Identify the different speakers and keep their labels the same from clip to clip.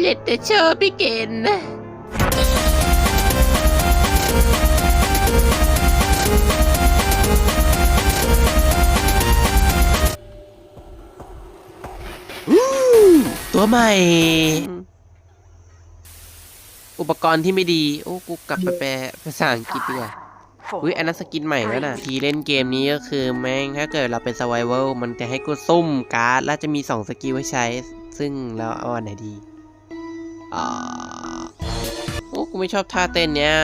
Speaker 1: เล่นแต่โชว์พี่เกณฑ์นะ
Speaker 2: ตัวใหม่ อุปกรณ์ที่ไม่ดี โอ้ กูกลับไปแปลภาษาอังกฤษดีกว่าอุ้ยอันนั้นสกินใหม่แล้วนะทีเล่นเกมนี้ก็คือแม่งถ้าเกิดเราเป็น s u r v i v a l มันจะให้กูซุ่มการ์ด แล้วจะมี 2 สกิลไว้ใช้ ซึ่งเราเอาอันไหนดีอ่า โอ้กูไม่ชอบท่าเต้นเนี้ย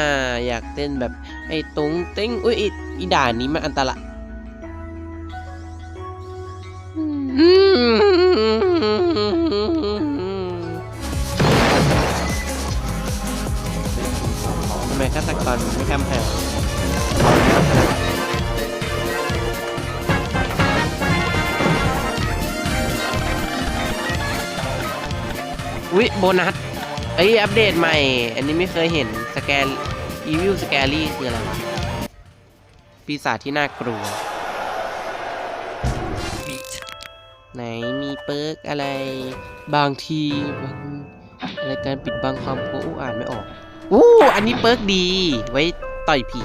Speaker 2: อยากเต้นแบบไอ้ตุงเต้งอุ้ยอีอีด่านนี้มันอันตรายอืมทำไมฆาตกรไม่ทำหาอุ๊ยโบนัส เอ้ยอัปเดตใหม่ อันนี้ไม่เคยเห็นสแกนอีวิวสแกรี่คืออะไรวะปีศาจที่น่ากลัว ไหนมีเปิร์กอะไร บางทีบางอะไรการปิดบังความกลัวอู้อ่านไม่ออกอู้อันนี้เปิร์กดี ไว้ต่อยผี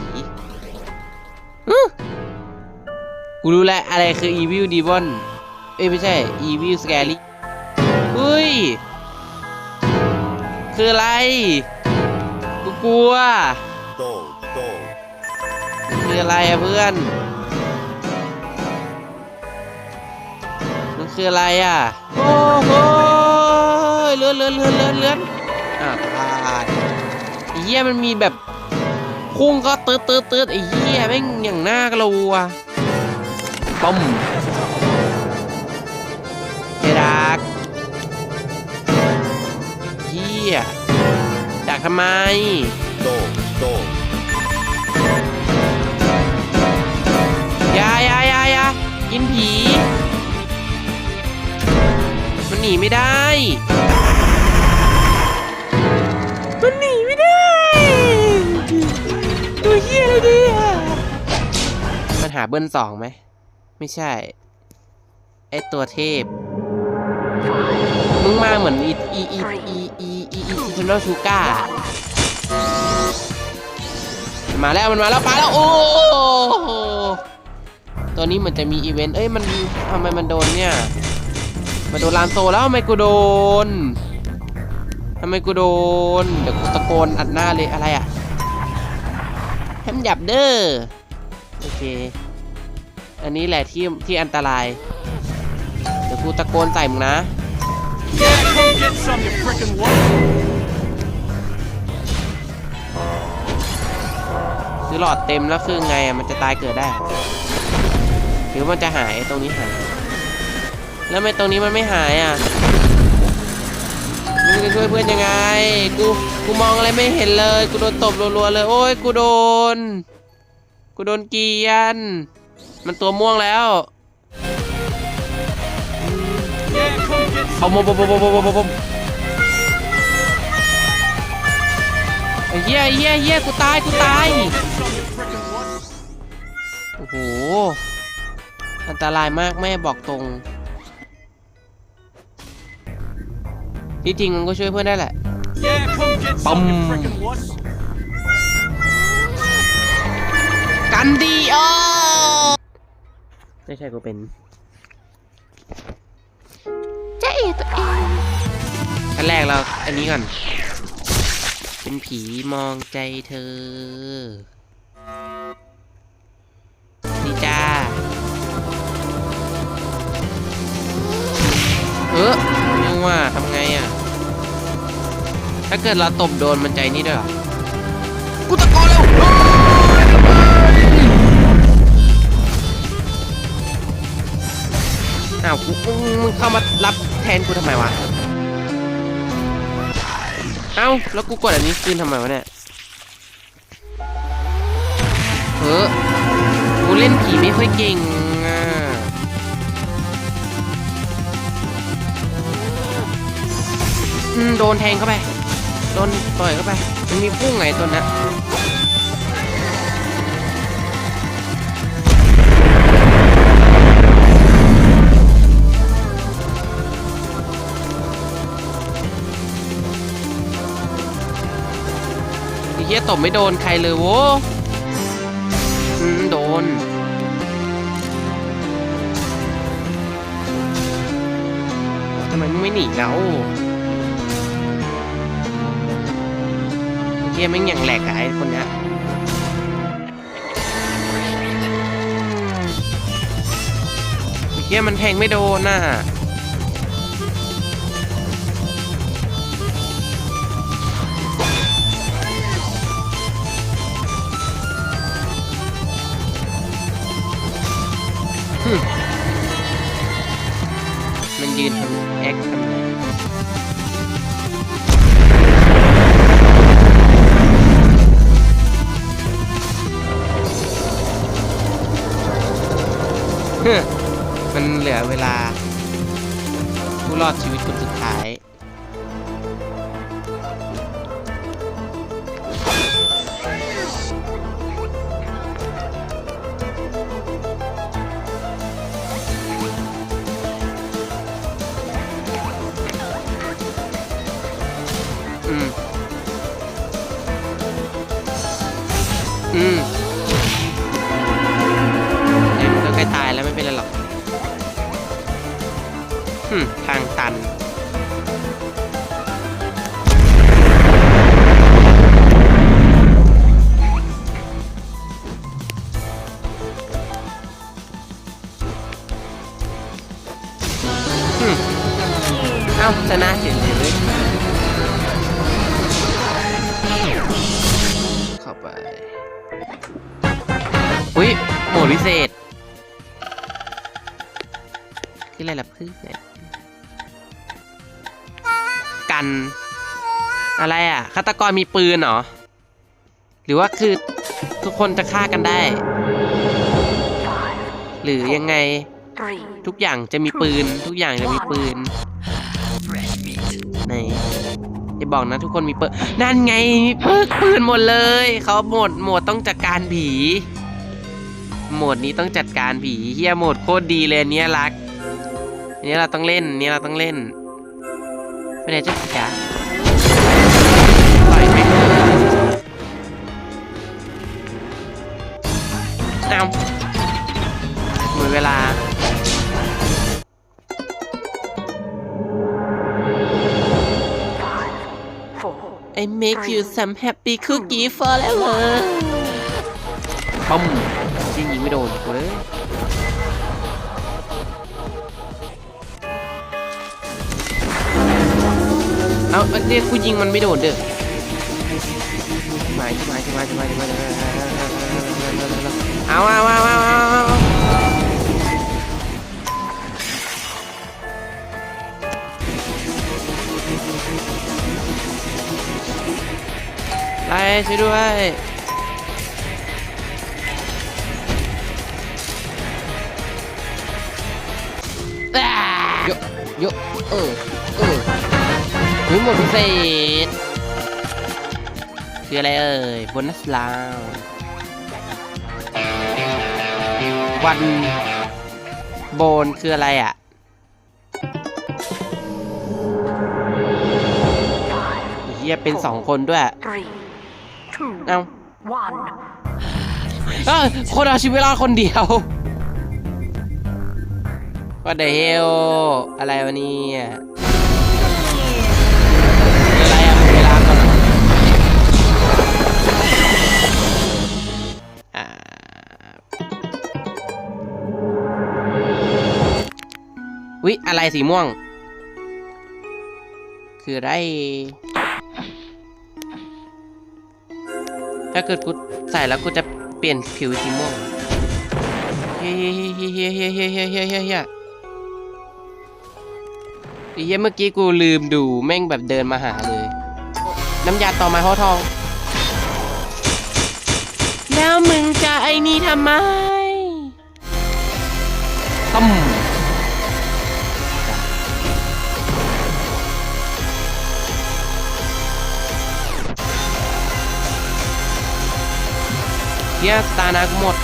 Speaker 2: กูรู้แล้วอะไรคือ Evil Demon เอ้ยไม่ใช่ Evil Scary เฮ้ย คืออะไร กูกลัวคืออะไรอะเพื่อน มันคืออะไรอะโอ้โหเลื่อนเลื่อนเลื่อนเลื่อนเลื่อนอะตายไอ้เหี้ยมันมีแบบพุ่งก็ตืดตืดตืดไอ้เหี้ยแม่งอย่างน่ากลัวปั๊ม ยดักทำไม
Speaker 3: Dog, dog.
Speaker 2: อยายายาอยากินผี มันหนีไม่ได้ มันหนีไม่ได้ ตัวเฮียอะไรดีอะมันหาเบิ้ลสองไหม ไม่ใช่ ไอตัวเทพ มึงมาเหมือนอีอีอีอี อีอีอีอีเทนอลชูก้ามาแล้วมันมาแล้วมาแล้ว โอ้โหตัวนี้มือนจะมีอีเวนต์เอ้ยมันทำไมมันโดนเนี่ยมันโดนลานโซแล้วทำไมกูโดนทำไมกูโดนเดี๋ยวกูตะโกนอัดหน้าเลยอะไรอะแฮมหยับเด้อโอเค อันนี้แหละที่ที่อันตราย เดี๋ยวกูตะโกนใส่มึงนะ คือหลอดเต็มแล้วคือไงอะมันจะตายเกิดได้หรือมันจะหายตรงนี้หาย แล้วทำไมตรงนี้มันไม่หายอะมึงจะช่วยเพื่อนยังไง กู กูมองอะไรไม่เห็นเลย กูโดนตบรัวๆเลย โอ้ย กูโดน กูโดนเกรียน มันตัวม่วงแล้ว
Speaker 4: Yeah, come get
Speaker 2: เอา
Speaker 4: some.
Speaker 2: โมโมโมโมโม ไอ้เหี้ยไอ้เหี้ยไอ้เหี้ยกูตายกูตาย
Speaker 4: Get some, you frickin' what?
Speaker 2: โอ้โห อันตรายมากแม่บอกตรง ที่จริงมันก็ช่วยเพื่อนได้แหละ
Speaker 4: Yeah, come get some, you
Speaker 2: Bum.
Speaker 4: frickin' what?
Speaker 2: กันดีโอไม่ใช่กูเป็น
Speaker 1: จะเอตัวเอง
Speaker 2: ขั้นแรกเราอันนี้ก่อน เป็นผีมองใจเธอ นี่จ้า เออยังว่าทำไงอะ ถ้าเกิดเราตบโดนมันใจนี่ด้วยเหรอ กูตะโกนเร็วอ้าวกูมึงมึงเข้ามารับแทนกูทำไมวะ เอ้า แล้วกูกดอันนี้คืนทำไมวะเนี่ยเฮ้อกูเล่นผีไม่ค่อยเก่งอะอืมโดนแทงเข้าไป โดนต่อยเข้าไป มันมีพุ่งไงตัวนั้น ตบไม่โดนใครเลยโว้โดน ทำไมมึงไม่หนีแล้วเฮียม่งอย่างแหลกอะไอ้คนเนี้ยเฮียมันแทงไม่โดนน่ะ ยืนทำแอคทำไมฮึมันเหลือเวลาผู้รอดชีวิต อืม อืมเอ้ยมันก็ใกล้ตายแล้วไม่เป็นไรหรอกฮึมทางตันฮึเอ้าชนะเฉยเลย ไป อุ้ยโหมดพิเศษคืออะไรล่ะเพื่อนกัน อะไรอะฆาตกรมีปืนเหรอ หรือว่าคือทุกคนจะฆ่ากันได้ หรือยังไง ทุกอย่างจะมีปืน ทุกอย่างจะมีปืน อย่าบอกนะทุกคนมีเปืนนั่นไงมีปืนปืนหมดเลย เขาหมดหมดต้องจัดการผีโหมดนี้ต้องจัดการผีเฮียโหมดโคตรดีเลยเนี้ยรักอันนี้เราต้องเล่นอันนี้เราต้องเล่นไปไหนจ้าจ๋าปล่อยไปเอาหมดเวลา I make you some happy cookie forever ปั๊มยิงยิงไม่โดนกูเลยเอาเอาเดี๋ยวกูยิงมันไม่โดนเด้อมามามามามามาเอาเอาเอาเอาเอาเอา ไล่ช่วยด้วยอ่าโยโยเออเออเฮ้ยหมดพิเศษคืออะไรเอ่ยโบนัสลาววันโบนคืออะไรอะเฮียเป็นสองคนด้วย
Speaker 5: Three, two,
Speaker 2: เอ้า
Speaker 5: one.
Speaker 2: เอ้ยคนเอาชีวิตรอดคนเดียว What the hell อะไรวะเนี่ยคืออะไรอะเวลาก่อนเหรออ่าวิอะไรสีม่วง คืออะไร ถ้าเกิดกูใส่แล้วกูจะเปลี่ยนผิวสีม่วงเฮ้ยเฮ้ยเฮ้ยเฮ้ยเฮ้ยเฮ้ยเฮ้ยเฮ้ยเฮ้ยเฮ้ยเมื่อกี้กูลืมดูแม่งแบบเดินมาหาเลย น้ำยาต่อไม้ห่อทอง แล้วมึงจะไอ้นี่ทำไมตั้ม เฮียตานักหมด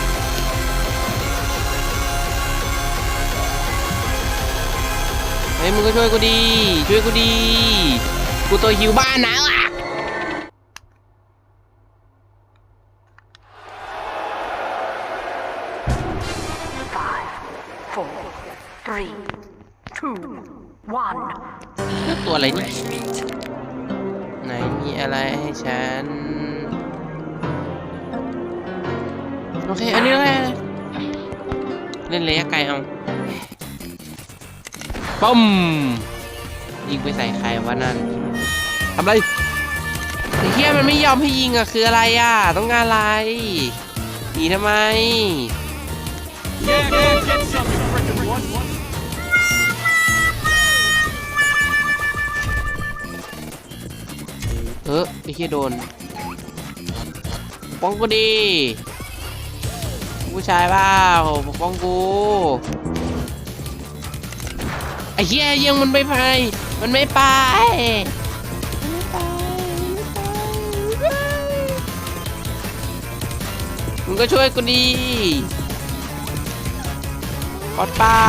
Speaker 2: เฮ้ยมึงก็ช่วยกูดี ช่วยกูดี กูตัวหิวบ้านนะอะตัวอะไรนี่ไหนมีอะไรให้ฉัน โอเค อันนี้เลยเล่นระยะไกลเอาปุ้มยิงไปใส่ใครวะนั่นทำไรไอ้เฮียมันไม่ยอมให้ยิงอะคืออะไรอะต้องการอะไรหนีทำไม
Speaker 4: Yeah, come get some, you freaking wuss.
Speaker 2: เออไอ้เฮียโดนปกป้องกูดี ผู้ชายเปล่าปกป้องกูไอ้เฮียยังมันไม่ไป มันไม่ไปมึงก็ช่วยกูดีกอดเปล่า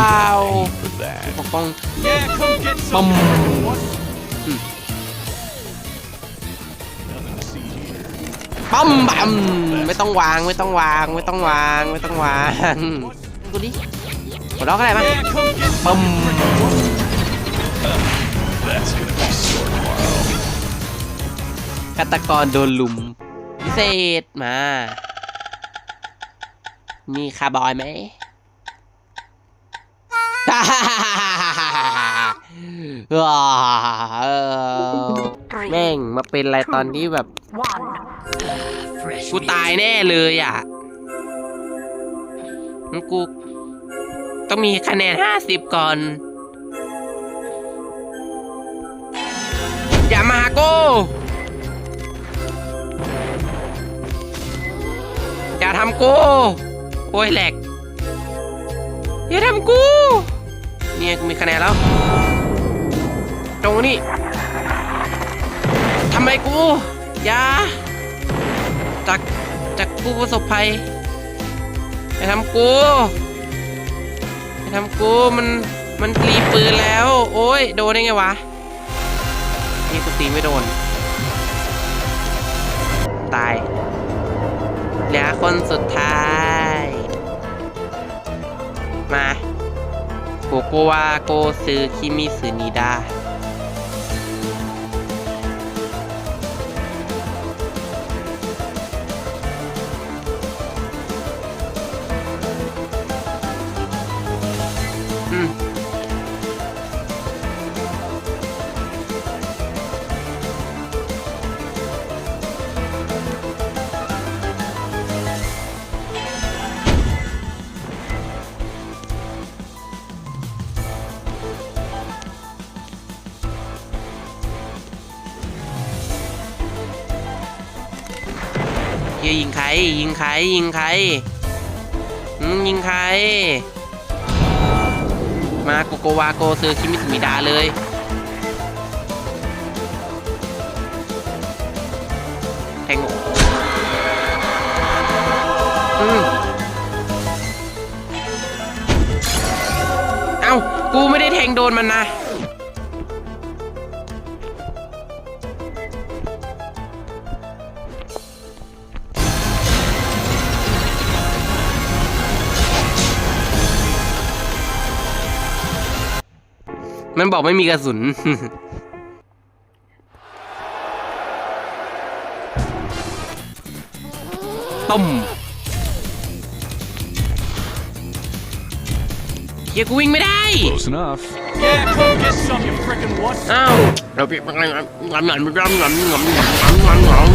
Speaker 2: ปกป้อง
Speaker 4: Yeah, come
Speaker 2: ปั๊มบัมไม่ต้องวางไม่ต้องวางไม่ต้องวางไม่ต้องวางกูดิหัวเราะอะไรบ้าง
Speaker 4: Yeah, come get
Speaker 2: ปั๊มฆาตกรโดนลุมพิเศษมามีคาร์บอยไหมว้าเออ
Speaker 5: Three,
Speaker 2: แม่งมาเป็นอะไรตอนที่แบบ กูตายแน่เลยอะงั้นกู ต้องมีคะแนนห้าสิบก่อน อย่ามาหากูอย่าทำกู โอ้ยแหลก อย่าทำกู เนี่ยกูมีคะแนนแล้ว ตรงนี้ทำไมกู อย่า จากจากผู้ประสบภัยอย่าทำกูอย่าทำกูมันมันตีปืนแล้ว โอ้ยโดนได้ไงวะนี่กูตีไม่โดน ตายเหลือคนสุดท้าย มาโกโกวาโกซึคิมิสึนิดา ใคร ยิงใคร ยิงใครยิงใคร มาโกโกวาโกซื้อคิมิสมิดาเลยแทงอืมเอ้า กูไม่ได้แทงโดนมันนะ มันบอกไม่มีกระสุน ต้มเฮียกูวิ่งไม่ได้
Speaker 3: Close enough.
Speaker 2: อ้าวเราไปงานงานงานงานงานงานงาน